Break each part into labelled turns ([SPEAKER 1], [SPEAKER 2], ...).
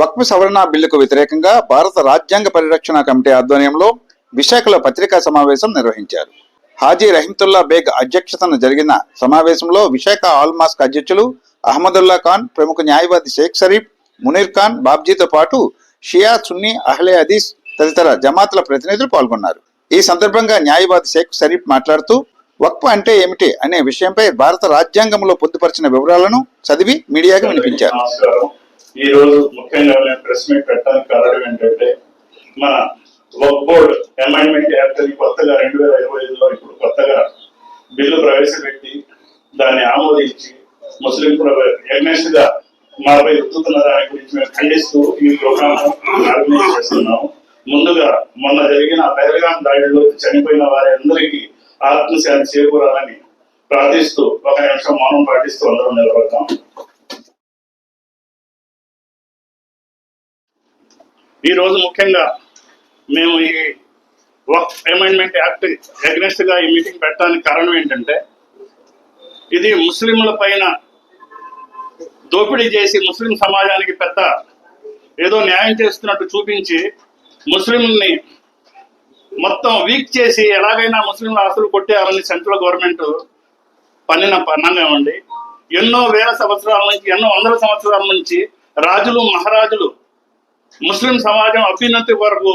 [SPEAKER 1] వక్ఫ్ సవరణ బిల్లుకు వ్యతిరేకంగా భారత రాజ్యాంగ పరిరక్షణ కమిటీ ఆధ్వర్యంలో విశాఖలో పత్రికా సమావేశం నిర్వహించారు. హాజీ రహీంతుల్లా బేగ్ అధ్యక్షతన జరిగిన సమావేశంలో విశాఖ ఆల్మాస్క్ అధ్యక్షులు అహ్మదుల్లా ఖాన్ ప్రముఖ న్యాయవాది షేక్ షరీఫ్ మునీర్ ఖాన్ బాబ్జీతో పాటు షియా సున్నీ అహ్లే అదీస్ తదితర జమాతుల ప్రతినిధులు పాల్గొన్నారు. ఈ సందర్భంగా న్యాయవాది షేక్ షరీఫ్ మాట్లాడుతూ వక్ఫ్ అంటే ఏమిటి అనే విషయంపై భారత రాజ్యాంగంలో పొందుపరిచిన వివరాలను చదివి మీడియాకు వినిపించారు.
[SPEAKER 2] ఈ రోజు ముఖ్యంగా మేము ప్రెస్ మీట్ పెట్టడానికి కారణం ఏంటంటే మన వర్క్ బోర్డ్ అమెండ్మెంట్ యాక్ట్ కొత్తగా రెండు వేల ఇరవై ఐదులో ఇప్పుడు కొత్తగా బిల్లు ప్రవేశపెట్టి దాన్ని ఆమోదించి ముస్లిం ఎగ్నెస్ట్గా మాపై రుద్దుతున్న దాని గురించి మేము ఖండిస్తూ ఈ ప్రోగ్రామ్ ఆర్గనైజ్ చేస్తున్నాం ముందుగా మొన్న జరిగిన పహల్గాం దాడిలో చనిపోయిన వారి అందరికీ ఆత్మశాంతి చేకూరాలని ప్రార్థిస్తూ ఒక నిమిషం మౌనం పాటిస్తూ అందరం నిలబడతాము ఈరోజు ముఖ్యంగా మేము ఈ వక్ అమెండ్మెంట్ యాక్ట్ అగ్నెస్ట్గా ఈ మీటింగ్ పెట్టడానికి కారణం ఏంటంటే ఇది ముస్లింల పైన దోపిడీ చేసి ముస్లిం సమాజానికి పెద్ద ఏదో న్యాయం చేస్తున్నట్టు చూపించి ముస్లింని మొత్తం వీక్ చేసి ఎలాగైనా ముస్లింల ఆస్తులు కొట్టేయాలని సెంట్రల్ గవర్నమెంట్ పన్నిన పన్నంగా ఉండి ఎన్నో వేల సంవత్సరాల నుంచి ఎన్నో వందల సంవత్సరాల నుంచి రాజులు మహారాజులు ముస్లిం సమాజం అభ్యున్నతి వరకు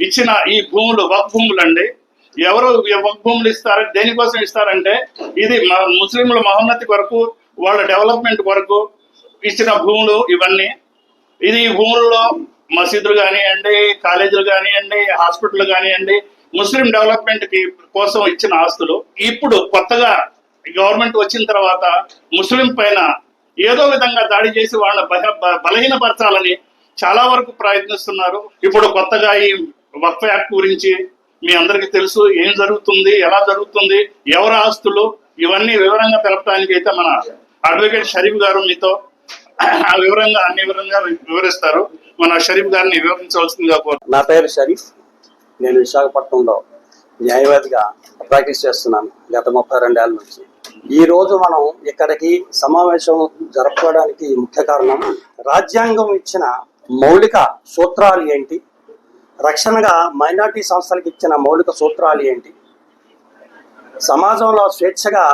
[SPEAKER 2] ఇచ్చిన ఈ భూములు వక్ భూములు అండి ఎవరు వక్ భూములు ఇస్తారు దేనికోసం ఇస్తారంటే ఇది మ- ముస్లింల మహోన్నతి వరకు వాళ్ళ డెవలప్మెంట్ వరకు ఇచ్చిన భూములు ఇవన్నీ. ఇది ఈ భూముల్లో మసీదులు కానివ్వండి కాలేజీలు కానివ్వండి హాస్పిటల్ కానివ్వండి ముస్లిం డెవలప్మెంట్కి కోసం ఇచ్చిన ఆస్తులు. ఇప్పుడు కొత్తగా గవర్నమెంట్ వచ్చిన తర్వాత ముస్లిం పైన ఏదో విధంగా దాడి చేసి వాళ్ళ బల- బ- బలహీనపరచాలని చాలా వరకు ప్రయత్నిస్తున్నారు. ఇప్పుడు కొత్తగా ఈ వక్ఫ్ యాక్ట్ గురించి మీ అందరికీ తెలుసు. ఏం జరుగుతుంది ఎలా జరుగుతుంది ఎవరి ఆస్తులు ఇవన్నీ వివరంగా తెలపడానికి అయితే మన అడ్వకేట్ షరీఫ్ గారు మీతో ఆ వివరంగా అన్ని వివరంగా వివరిస్తారు. మన షరీఫ్ గారిని వివరించవలసిందిగా కోరు
[SPEAKER 3] నా పేరు షరీఫ్. నేను విశాఖపట్నంలో న్యాయవాదిగా ప్రాక్టీస్ చేస్తున్నాను గత ముప్పై రెండేళ్ళ నుంచి. ఈ రోజు మనం ఇక్కడికి సమావేశం జరుపుకోవడానికి ముఖ్య కారణం రాజ్యాంగం ఇచ్చిన మౌలిక సూత్రాలు ఏంటి? రక్షణగా మైనార్టీ సంస్థలకు ఇచ్చిన మౌలిక సూత్రాలు ఏంటి? సమాజంలో స్వేచ్ఛగా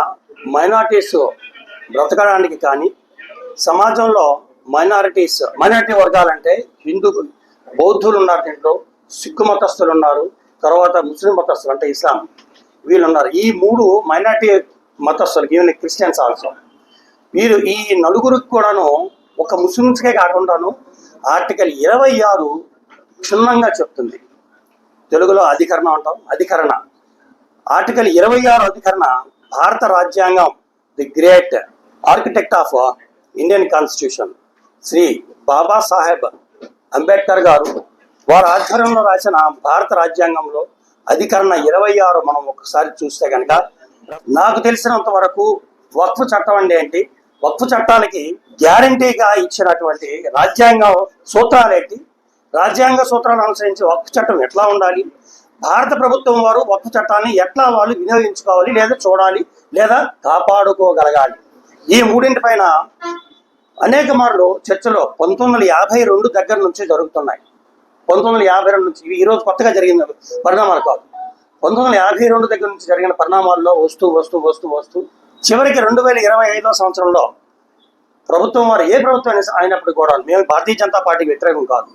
[SPEAKER 3] మైనార్టీస్ బ్రతకడానికి కానీ సమాజంలో మైనారిటీస్ మైనారిటీ వర్గాలంటే హిందూ బౌద్ధులు ఉన్నారు దీంట్లో సిక్కు మతస్థులు ఉన్నారు తర్వాత ముస్లిం మతస్థులు అంటే ఇస్లాం వీళ్ళు ఉన్నారు ఈ మూడు మైనారిటీ మతస్థులకి ఈవెన్ క్రిస్టియన్స్ ఆల్సో. వీరు ఈ నలుగురికి కూడాను ఒక ముస్లిమ్స్కే కాకుండాను ఆర్టికల్ ఇరవై ఆరు క్షుణ్ణంగా చెప్తుంది. తెలుగులో అధికరణ అంటాం అధికరణ. ఆర్టికల్ ఇరవై ఆరు అధికరణ భారత రాజ్యాంగం the great architect of Indian constitution. Shri Babasaheb Ambedkar గారు వారి ఆధ్వర్యంలో రాసిన భారత రాజ్యాంగంలో అధికరణ ఇరవై ఆరు మనం ఒకసారి చూస్తే కనుక నాకు తెలిసినంత వరకు వక్ఫ్ చట్టం అంటే ఏంటి? వక్ఫ్ చట్టానికి గ్యారంటీగా ఇచ్చినటువంటి రాజ్యాంగ సూత్రాలేంటి రాజ్యాంగ సూత్రాలు అనుసరించి వక్ఫ్ చట్టం ఎట్లా ఉండాలి? భారత ప్రభుత్వం వారు వక్ఫ్ చట్టాన్ని ఎట్లా వాళ్ళు వినియోగించుకోవాలి లేదా చూడాలి లేదా కాపాడుకోగలగాలి? ఈ మూడింటి పైన అనేక మార్లు చర్చలో పంతొమ్మిది వందల యాభై రెండు దగ్గర నుంచి జరుగుతున్నాయి. పంతొమ్మిది వందల యాభై రెండు నుంచి ఇవి ఈ రోజు కొత్తగా జరిగిన పరిణామాలు కాదు. పంతొమ్మిది వందల యాభై రెండు దగ్గర నుంచి జరిగిన పరిణామాల్లో వస్తూ వస్తూ వస్తూ వస్తూ చివరికి రెండు వేల ఇరవై ఐదో సంవత్సరంలో ప్రభుత్వం వారు ఏ ప్రభుత్వం అయినప్పుడు కూడా మేము భారతీయ జనతా పార్టీకి వ్యతిరేకం కాదు.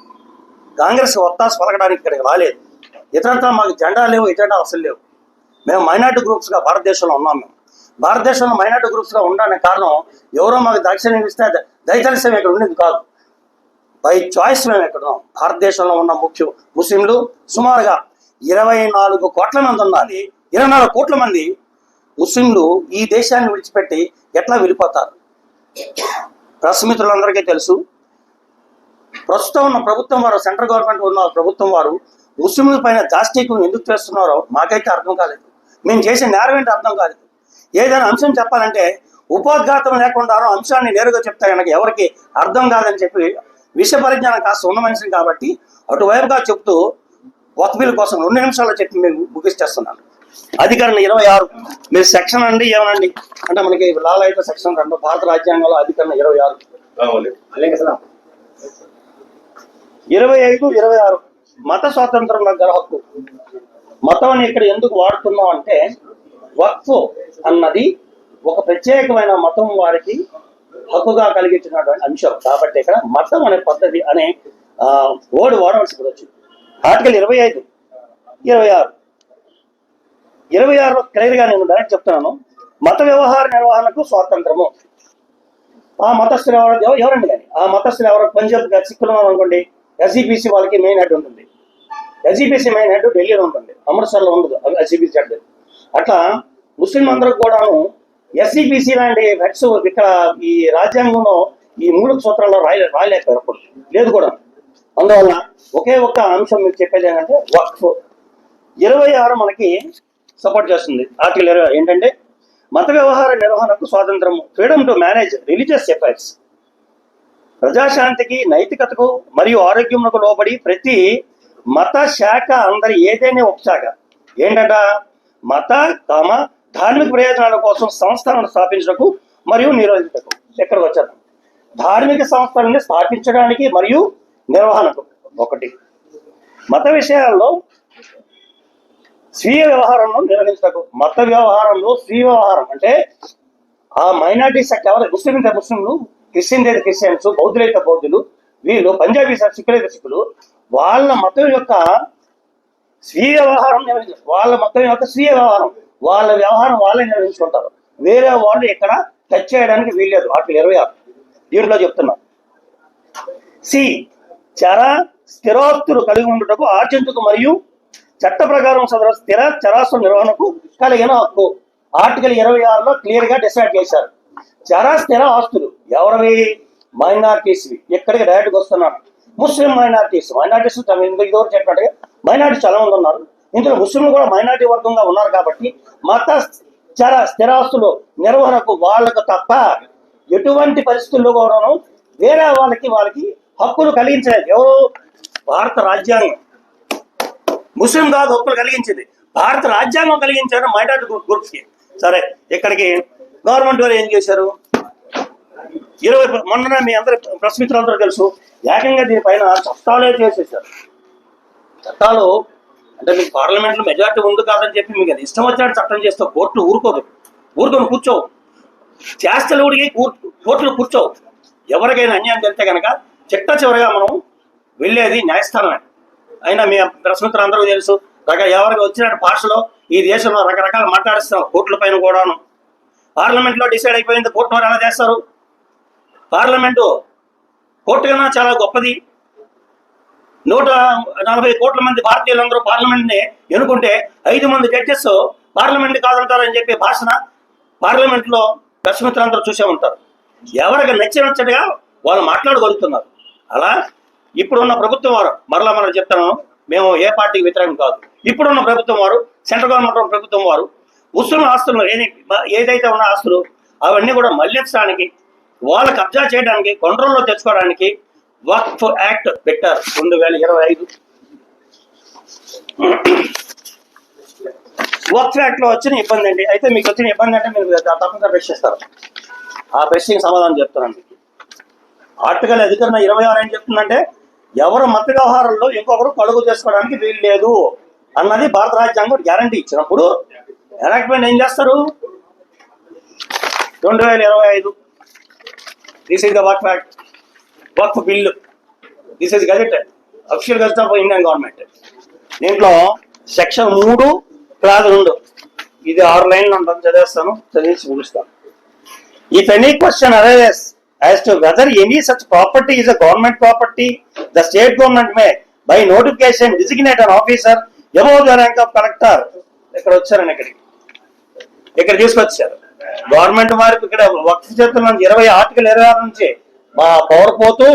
[SPEAKER 3] కాంగ్రెస్ ఒత్తాసు పలకడానికి ఇక్కడికి రాలేదు. ఇతరత్ర మాకు జెండా లేవు ఎజెండా అసలు లేవు. మేము మైనార్టీ గ్రూప్స్గా భారతదేశంలో ఉన్నాం మేము. భారతదేశంలో మైనార్టీ గ్రూప్స్గా ఉండడానికి కారణం ఎవరో మాకు దక్షిణం ఇస్తే ద- ఇక్కడ ఉండేది కాదు. బై చాయిస్ మేము ఎక్కడ ఉన్నాం? భారతదేశంలో ఉన్న ముఖ్య ముస్లింలు సుమారుగా ఇరవై నాలుగు కోట్ల మంది ఉన్నది ఇరవై నాలుగు కోట్ల మంది ముస్లింలు ఈ దేశాన్ని విడిచిపెట్టి ఎట్లా వెళ్ళిపోతారు? ప్రెస్ మిత్రులందరికీ తెలుసు. ప్రస్తుతం ఉన్న ప్రభుత్వం వారు సెంట్రల్ గవర్నమెంట్ ఉన్న ప్రభుత్వం వారు ముస్లింల పైన దాష్టీకం ఎందుకు చేస్తున్నారో మాకైతే అర్థం కాలేదు. మేము చేసే నేరం ఏంటి అర్థం కాలేదు. ఏదైనా అంశం చెప్పాలంటే ఉపోద్ఘాతం లేకుండా అంశాన్ని నేరుగా చెప్తే కనుక ఎవరికి అర్థం కాదని చెప్పి విషయ పరిజ్ఞానం కాస్త ఉన్న మనిషిని కాబట్టి అటువైపుగా చెప్తూ వక్బీల కోసం రెండు నిమిషాల్లో చెప్పి మేము ముగిస్తేస్తున్నాను అధికరణ ఇరవై ఆరు. మీరు సెక్షన్ అండి ఏమనండి? అంటే మనకి లాల్ అయితే సెక్షన్ రెండు భారత రాజ్యాంగంలో అధికరణ ఇరవై ఆరు. ఇరవై ఐదు ఇరవై ఆరు. మత స్వాతంత్రం గల హక్కు. మతం అని ఇక్కడ ఎందుకు వాడుతున్నాం అంటే వక్ఫ్ అన్నది ఒక ప్రత్యేకమైన మతం వారికి హక్కుగా కలిగించినటువంటి అంశం. కాబట్టి ఇక్కడ మతం అనే పద్ధతి అనే ఓడి వాడవలసి వచ్చింది. ఆర్టికల్ ఇరవై ఐదు ఇరవై ఆరు. ఇరవై ఆరులో క్లియర్గా నేను డైరెక్ట్ చెప్తున్నాను. మత వ్యవహార నిర్వహణకు స్వాతంత్రము. ఆ మతస్థులు ఎవరు? ఎవరండి కానీ ఆ మతస్థులు ఎవరు? పంజాబ్ గా- సిక్కులు అనుకోండి ఎస్ఈబిసి వాళ్ళకి మెయిన్ హెడ్ ఉంటుంది. ఎస్ఈబిసి మెయిన్ హెడ్ ఢిల్లీలో ఉంటుంది. అమృత్సర్లో ఉండదు ఎస్ఈబిసి హెడ్ అట్లా ముస్లిం అందరికి కూడాను ఎస్ఈబిసి లాంటి హెడ్స్ ఇక్కడ ఈ రాజ్యాంగంలో ఈ మూడు సూత్రాల్లో రాయలే రాయలేకపోయారు అప్పుడు. లేదు కూడా. అందువల్ల ఒకే ఒక్క అంశం మీరు చెప్పేది ఏంటంటే వక్ఫ్. ఇరవై ఆరు మనకి సపోర్ట్ చేస్తుంది. ఆర్టికల్ ఇరవై ఏంటంటే మత వ్యవహార నిర్వహణకు స్వాతంత్రం freedom to manage religious affairs ప్రజాశాంతికి నైతికతకు మరియు ఆరోగ్యమునకు లోబడి ప్రతి మత శాఖ అందరి ఏదైనా ఉపశాఖ ఏంటంట? మత తమ ధార్మిక ప్రయోజనాల కోసం సంస్థలను స్థాపించటకు మరియు నిర్వహించటకు. ఎక్కడికి వచ్చారు? ధార్మిక సంస్థలని స్థాపించడానికి మరియు నిర్వహణకు. ఒకటి. మత విషయాల్లో స్వీయ వ్యవహారంలో నిర్వహించటకు మత వ్యవహారంలో స్వీయ వ్యవహారం అంటే ఆ మైనార్టీ సెక్ట్ ఎవరు ముస్లిం అయితే ముస్లింలు క్రిస్టియన్ అయితే క్రిస్టియన్స్ బౌద్ధులైతే బౌద్ధులు వీళ్ళు పంజాబీ సిక్కులైతే సిక్కులు వాళ్ళ మతం యొక్క స్వీయ వ్యవహారం నిర్వహించారు వాళ్ళ మతం యొక్క స్వీయ వ్యవహారం వాళ్ళ వ్యవహారం వాళ్ళే నిర్వహించుకుంటారు. వేరే వాళ్ళు ఇక్కడ టచ్ చేయడానికి వీల్లేదు. వాటి ఇరవై ఆరు. దీంట్లో చెప్తున్నా. సి చర స్థిరాస్తులు కలిగి ఉండటకు ఆర్జించుకు మరియు చట్ట ప్రకారం సదరు స్థిర చరాస్తు నిర్వహణకు కలిగిన హక్కు. ఆర్టికల్ ఇరవై ఆరులో క్లియర్గా డిసైడ్ చేశారు. చరా స్థిర ఆస్తులు ఎవరివి? మైనార్టీస్ ఇక్కడికి డైరెక్ట్గా వస్తున్నారు ముస్లిం మైనార్టీస్. మైనార్టీస్ ఇదివరకు చెప్పినట్టుగా మైనార్టీ చాలా మంది ఉన్నారు. ఇందులో ముస్లింలు కూడా మైనార్టీ వర్గంగా ఉన్నారు కాబట్టి మత చర స్థిరాస్తులు నిర్వహణకు వాళ్ళకు తప్ప ఎటువంటి పరిస్థితుల్లో కూడాను వేరే వాళ్ళకి వాళ్ళకి హక్కులు కలిగించలేదు. ఎవరు? భారత రాజ్యాంగం. ముస్లిం కాదు హక్కులు కలిగించింది. భారత రాజ్యాంగం కలిగించారు మైనార్టీ గ్రూప్ సరే ఇక్కడికి గవర్నమెంట్ వారు ఏం చేశారు? ఇరవై మొన్న మీ అందరి ప్రెస్ మిత్రులందరూ తెలుసు ఏకంగా దీనిపైన చట్టాలే చేసేసారు చట్టాలు అంటే మీకు పార్లమెంట్లో మెజార్టీ ఉంది కాదని చెప్పి మీకు అది ఇష్టం వచ్చినట్టు చట్టం చేస్తే కోర్టులు ఊరుకోదు. ఊరుకొని కూర్చోవు. చేస్తలు ఊడికి కోర్టులు కూర్చోవు. ఎవరికైనా అన్యాయం జరిగితే కనుక చిట్ట చివరిగా మనం వెళ్ళేది న్యాయస్థానమే. అయినా మీ ప్రశ్నోత్తరం అందరూ తెలుసు. రక ఎవరికి వచ్చినట్టు భాషలో ఈ దేశంలో రకరకాల మాట్లాడిస్తాం కోర్టుల పైన కూడాను. పార్లమెంట్లో డిసైడ్ అయిపోయింది కోర్టు వారు ఎలా చేస్తారు? పార్లమెంటు కోర్టు కన్నా చాలా గొప్పది. నూట నలభై కోట్ల మంది భారతీయులందరూ పార్లమెంట్ని ఎన్నుకుంటే ఐదు మంది జడ్జెస్ పార్లమెంట్ కాదంటారని చెప్పి భాషణ పార్లమెంట్లో అందరూ చూసే ఉంటారు. ఎవరికి నచ్చినట్టుగా వాళ్ళు మాట్లాడగలుగుతున్నారు. అలా ఇప్పుడున్న ప్రభుత్వం వారు మరలా మనం చెప్తాను మేము ఏ పార్టీకి వ్యతిరేకం కాదు. ఇప్పుడున్న ప్రభుత్వం వారు సెంట్రల్ గవర్నమెంట్ ప్రభుత్వం వారు ముస్లిం ఆస్తులు ఏది ఏదైతే ఉన్న ఆస్తులు అవన్నీ కూడా మళ్ళించడానికి వాళ్ళు కబ్జా చేయడానికి కంట్రోల్లో తెచ్చుకోవడానికి వక్ఫ్ యాక్ట్ పెట్టారు రెండు వేల ఇరవై ఐదు. వక్ఫ్ యాక్ట్లో వచ్చిన ఇబ్బంది అండి అయితే మీకు వచ్చిన ఇబ్బంది అంటే మీరు తప్పనిసరి ప్రశ్నిస్తారు ఆ ప్రశ్నకి సమాధానం చెప్తానండి మీకు. ఆర్టికల్ అధికరణ ఇరవై ఆరు ఏం చెప్తుందంటే ఎవరు మత వ్యవహారంలో ఇంకొకరు కలుగు చేసుకోవడానికి వీలు లేదు అన్నది భారత రాజ్యాంగం గ్యారంటీ ఇచ్చినప్పుడు ఎనాక్ట్మెంట్ ఏం చేస్తారు? రెండు వేల ఇరవై ఐదు this is the work act work bill this is gazette official gazette of Indian government దీంట్లో సెక్షన్ మూడు క్లాస్ రెండు. ఇది ఆరు లైన్లు ఉంటుంది చదివేస్తాను చదివేసి ముగిస్తాను. If any question arises as to whether any such property is a government property, the state government may, by notification, designate an officer above the rank of collector. ఇక్కడ వచ్చారండి ఇక్కడికి? ఇక్కడ తీసుకొచ్చారు. గవర్నమెంట్ వారికి ఇక్కడ వక్ఫ్ చేతుల ఇరవై ఆర్టికల్ ఇరవై ఆరు నుంచి మా పవర్ పోతూ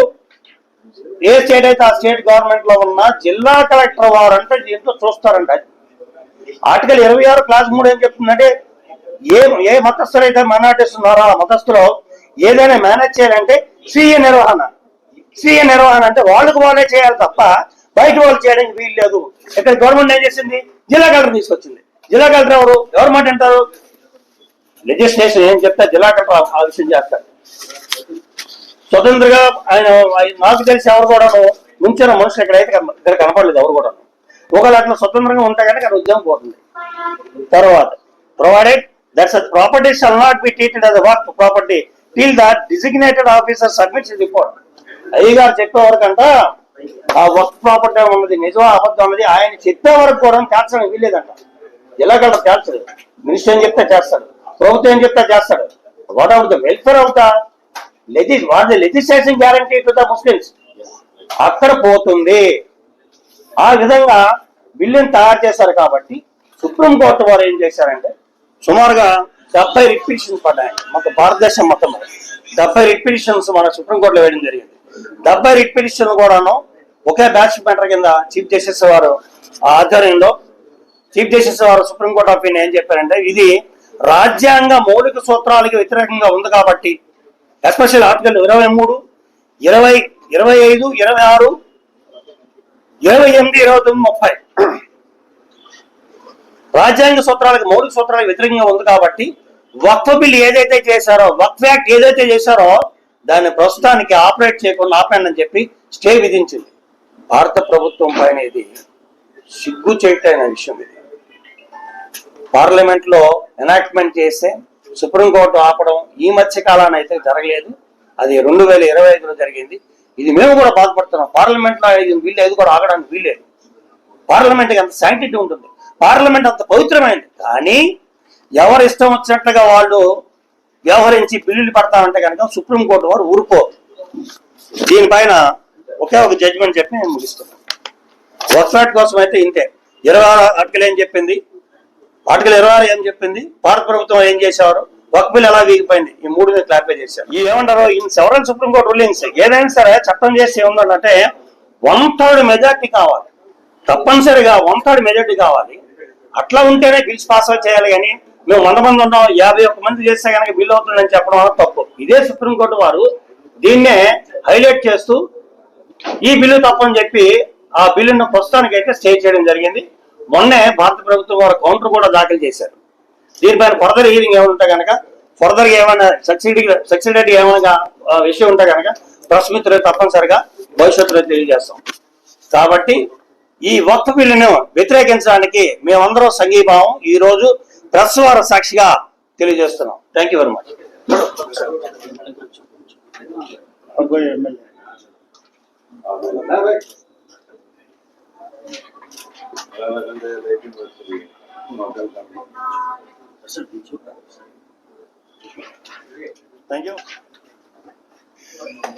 [SPEAKER 3] ఏ స్టేట్ అయితే ఆ స్టేట్ గవర్నమెంట్లో ఉన్న జిల్లా కలెక్టర్ వారు అంటే దీంతో చూస్తారంట. ఆర్టికల్ ఇరవై ఆరు క్లాస్ మూడు ఏం చెప్తుందంటే ఏ ఏ మతస్థులు అయితే మైనార్టీస్ ఉన్నారో ఆ మతస్థులు ఏదైనా మేనేజ్ చేయాలంటే స్వీయ నిర్వహణ. స్వీయ నిర్వహణ అంటే వాళ్ళకు వాళ్ళే చేయాలి తప్ప బయట వాళ్ళు చేయడానికి వీలు లేదు. ఇక్కడ గవర్నమెంట్ ఏం చేసింది? జిల్లా కలెక్టర్ తీసుకొచ్చింది. జిల్లా కలెక్టర్ ఎవరు? గవర్నమెంట్ అంటారు. లెజిస్లేషన్ ఏం చెప్తే జిల్లా కలెక్టర్ ఆ- విషయం చేస్తారు స్వతంత్రంగా ఆయన నాకు తెలిసి ఎవరు కూడాను ముంచిన మనుషులు ఎక్కడైతే ఇక్కడ కనపడలేదు ఎవరు కూడా ఒకవేళ అట్లా స్వతంత్రంగా ఉంటే కనుక అది ఉద్యమం పోతుంది. తర్వాత provided that's property shall not be treated as work property till that designated officer submits report అయ్యగారు చెప్పే వరకంట ఆ వర్క్ ప్రాపర్టీ ఉన్నది నిజం అబద్ధం ఉన్నది ఆయన చెప్పే వరకు కూడా తేల్చడం వీల్లేదంట. ఎలాగంట తేల్చదు మినిస్టర్ ఏం చెప్తే చేస్తాడు. ప్రభుత్వం ఏం చెప్తే చేస్తాడు. What of the welfare out legi వాళ్ళ what the legislation guarantee to the Muslims అక్కడ పోతుంది. ఆ విధంగా బిల్లుని తయారు చేశారు కాబట్టి సుప్రీంకోర్టు వారు ఏం చేశారంటే సుమారుగా డెబ్బై రిపిటిషన్స్ పడ్డాయి. మొత్తం భారతదేశం మొత్తం. డెబ్బై రిపిటిషన్స్ మన సుప్రీంకోర్టులో వేయడం జరిగింది. డెబ్బై రిపిటిషన్ కూడాను ఒకే బ్యాచ్ మ్యాటర్ కింద చీఫ్ జస్టిస్ వారు ఆధ్వర్యంలో చీఫ్ జస్టిస్ వారు సుప్రీంకోర్టు ఆఫ్ ఇండియా ఏం చెప్పారంటే ఇది రాజ్యాంగ మౌలిక సూత్రాలకు వ్యతిరేకంగా ఉంది కాబట్టి ఎస్పెషల్ ఆర్టికల్ ఇరవై మూడు ఇరవై ఇరవై ఐదు ఇరవై ఆరు ఇరవై ఎనిమిది ఇరవై తొమ్మిది ముప్పై. రాజ్యాంగ సూత్రాలకు మౌలిక సూత్రాలకు వ్యతిరేకంగా ఉంది కాబట్టి వక్ఫ్ బిల్ ఏదైతే చేశారో వక్ఫ్ యాక్ట్ ఏదైతే చేశారో దాన్ని ప్రస్తుతానికి ఆపరేట్ చేయకుండా ఆపానని చెప్పి స్టే విధించింది. భారత ప్రభుత్వం పైన ఇది సిగ్గు చేయటైన విషయం ఇది. పార్లమెంట్లో ఎనాక్ట్మెంట్ చేస్తే సుప్రీంకోర్టు ఆపడం ఈ మధ్య కాలాన్ని అయితే జరగలేదు. అది రెండు వేల ఇరవై ఐదులో జరిగింది. ఇది మేము కూడా బాధపడుతున్నాం. పార్లమెంట్లో ఇది వీళ్ళు ఏది కూడా ఆగడానికి వీల్లేదు. పార్లమెంట్ అంత శాంటిటీ ఉంటుంది. పార్లమెంట్ అంత పవిత్రమైంది. కానీ ఎవరు ఇష్టం వచ్చినట్లుగా వాళ్ళు వ్యవహరించి బిల్లులు పడతామంటే కనుక సుప్రీంకోర్టు వారు ఊరుకో. దీనిపైన ఒకే ఒక జడ్జిమెంట్ చెప్పి నేను ముగిస్తున్నాను వర్క్ఫ్లాట్ కోసం అయితే ఇంతే. ఇరవై ఆరు ఆర్టికల్ ఏం చెప్పింది? ఆర్టికల్ ఇరవై ఆరు ఏం చెప్పింది? భారత ప్రభుత్వం ఏం చేసేవారు? వర్క్ బిల్ ఎలా వీగిపోయింది? ఈ మూడు క్లారిఫై చేశారు. ఈ ఏమంటారు? ఇన్ సెవరల్ సుప్రీంకోర్టు రూలింగ్స్ ఏదైనా సరే చట్టం చేసి ఏముందంటే వన్ థర్డ్ మెజార్టీ కావాలి. తప్పనిసరిగా వన్ థర్డ్ మెజార్టీ కావాలి. అట్లా ఉంటేనే బిల్స్ పాస్ అవుట్ చేయాలి కానీ మేము వంద మంది ఉన్నాం యాభై ఒక్క మంది చేస్తే కనుక బిల్ అవుతుందని చెప్పడం వల్ల తప్పు. ఇదే సుప్రీంకోర్టు వారు దీన్నే హైలైట్ చేస్తూ ఈ బిల్లు తప్పని చెప్పి ఆ బిల్లును ప్రస్తుతానికి అయితే స్టే చేయడం జరిగింది. మొన్నే భారత ప్రభుత్వం వారు కౌంటర్ కూడా దాఖలు చేశారు. దీనిపైన ఫర్దర్ హీరింగ్ ఏమైనా కనుక ఫర్దర్ ఏమైనా సబ్సిడీ సబ్సిడీ ఏమైనా విషయం ఉంటే కనుక ప్రెస్ మిత్రులు తప్పనిసరిగా భవిష్యత్తులో తెలియజేస్తాం. కాబట్టి ఈ వక్ఫ్ బిల్లును వ్యతిరేకించడానికి మేమందరం సంఘీభావం. ఈ రోజు ప్రెస్ వారు సాక్షిగా తెలియజేస్తున్నాం. Thank you very much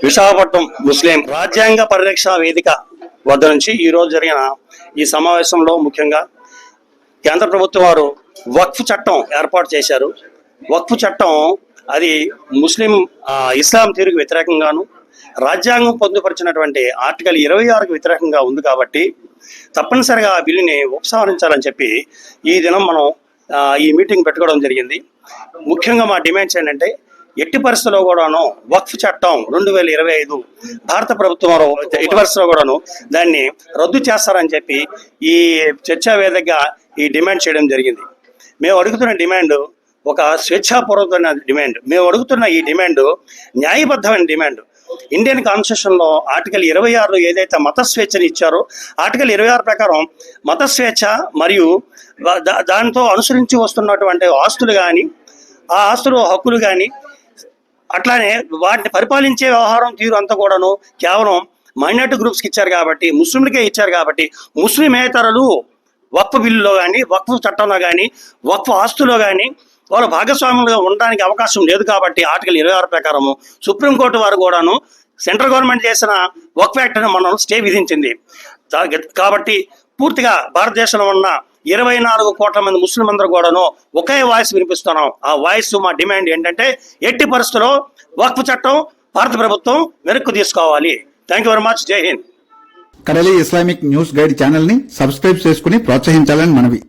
[SPEAKER 3] Visakhapatnam ముస్లిం రాజ్యాంగ పరిరక్షణ వేదిక వద్ద నుంచి ఈ రోజు జరిగిన ఈ సమావేశంలో ముఖ్యంగా కేంద్ర ప్రభుత్వం వారు వక్ఫ్ చట్టం ఏర్పాటు చేశారు. వక్ఫ్ చట్టం అది ముస్లిం ఇస్లాం తీరుకు వ్యతిరేకంగాను రాజ్యాంగం పొందుపరిచినటువంటి ఆర్టికల్ ఇరవై ఆరుకు వ్యతిరేకంగా ఉంది కాబట్టి తప్పనిసరిగా ఆ బిల్లుని ఉపసంహరించాలని చెప్పి ఈ దినం మనం ఈ మీటింగ్ పెట్టుకోవడం జరిగింది. ముఖ్యంగా మా డిమాండ్స్ ఏంటంటే ఎట్టి పరిస్థితుల్లో కూడాను వక్ఫ్ చట్టం రెండు వేల ఇరవై ఐదు భారత ప్రభుత్వం ఎట్టి పరిస్థితుల్లో కూడాను దాన్ని రద్దు చేస్తారని చెప్పి ఈ చర్చా వేదికగా ఈ డిమాండ్ చేయడం జరిగింది. మేము అడుగుతున్న డిమాండ్ ఒక స్వేచ్ఛాపూర్వకమైన డిమాండ్. మేము అడుగుతున్న ఈ డిమాండ్ న్యాయబద్ధమైన డిమాండ్. ఇండియన్ కాన్స్టిట్యూషన్లో ఆర్టికల్ ఇరవై ఆరులో ఏదైతే మత స్వేచ్ఛని ఇచ్చారో ఆర్టికల్ ఇరవై ఆరు ప్రకారం మత స్వేచ్ఛ మరియు దాంతో అనుసరించి వస్తున్నటువంటి ఆస్తులు కానీ ఆ ఆస్తులు హక్కులు కానీ అట్లానే వాటిని పరిపాలించే వ్యవహారం తీరు అంతా కూడాను కేవలం మైనార్టీ గ్రూప్స్కి ఇచ్చారు కాబట్టి ముస్లింలకే ఇచ్చారు కాబట్టి ముస్లిమేతరులు వక్ఫ్ బిల్లులో కానీ వక్ఫ్ చట్టంలో కానీ వక్ఫ్ ఆస్తులో కానీ వాళ్ళు భాగస్వాములుగా ఉండడానికి అవకాశం లేదు కాబట్టి ఆర్టికల్ ఇరవై ఆరు ప్రకారము సుప్రీంకోర్టు వారు కూడాను సెంట్రల్ గవర్నమెంట్ చేసిన వక్ఫ్ యాక్ట్ను మనం స్టే విధించింది. కాబట్టి పూర్తిగా భారతదేశంలో ఉన్న ఇరవై నాలుగు కోట్ల మంది ముస్లిం అందరూ కూడాను ఒకే వాయిస్ వినిపిస్తున్నాం. ఆ వాయిస్ మా డిమాండ్ ఏంటంటే ఎట్టి పరిస్థితుల్లో వక్ఫ్ చట్టం భారత ప్రభుత్వం వెనక్కు తీసుకోవాలి. Thank you very much. జై హింద్.
[SPEAKER 4] కడలి ఇస్లామిక్ న్యూస్ గైడ్ ఛానల్ని సబ్స్క్రైబ్ చేసుకుని ప్రోత్సహించాలని మనవి.